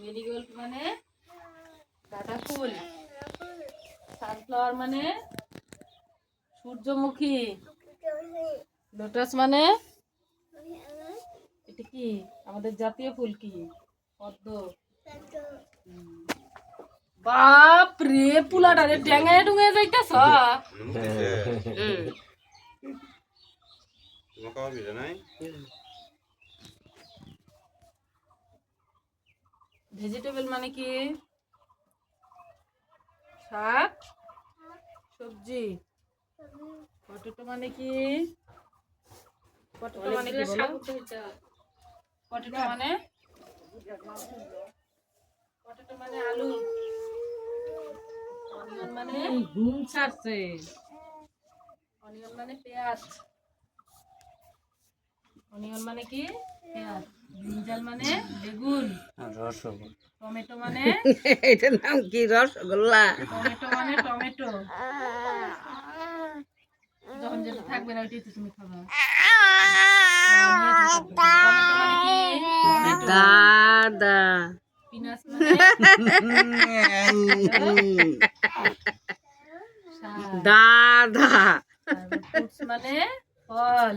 Marigold মানে গাঁদা ফুল। Sunflower মানে সূর্যমুখী। লোটাস মানে এটা কি? আমাদের জাতীয় ফুল কি? পদ্ম। বাপ রে পুলাটা রে ড্যাঙায় ডুঙে যাইতাছ? তোমার খাওয়া বিলে নাই? ভেজিটেবল মানে কি? শাক সবজি। পটেটো মানে কি? পটেটো মানে কি পটেটো মানে? পটেটো মানে আলু। অনিয়ন মানে? ঘুম ছাড়ছে। অনিয়ন মানে পেঁয়াজ। অনিয়ন মানে কি? পেঁয়াজ ব্রিঞ্জাল মানে বেগুন টমেটো মানে এটার নাম কি রসগোল্লা? টমেটো মানে টমেটো। যখন যেটা থাকবে না ওইটাই তো তুমি খাবা। টমেটো মানে কি টমেটো দাদা পিনাস মানে দাদা মানে ফল।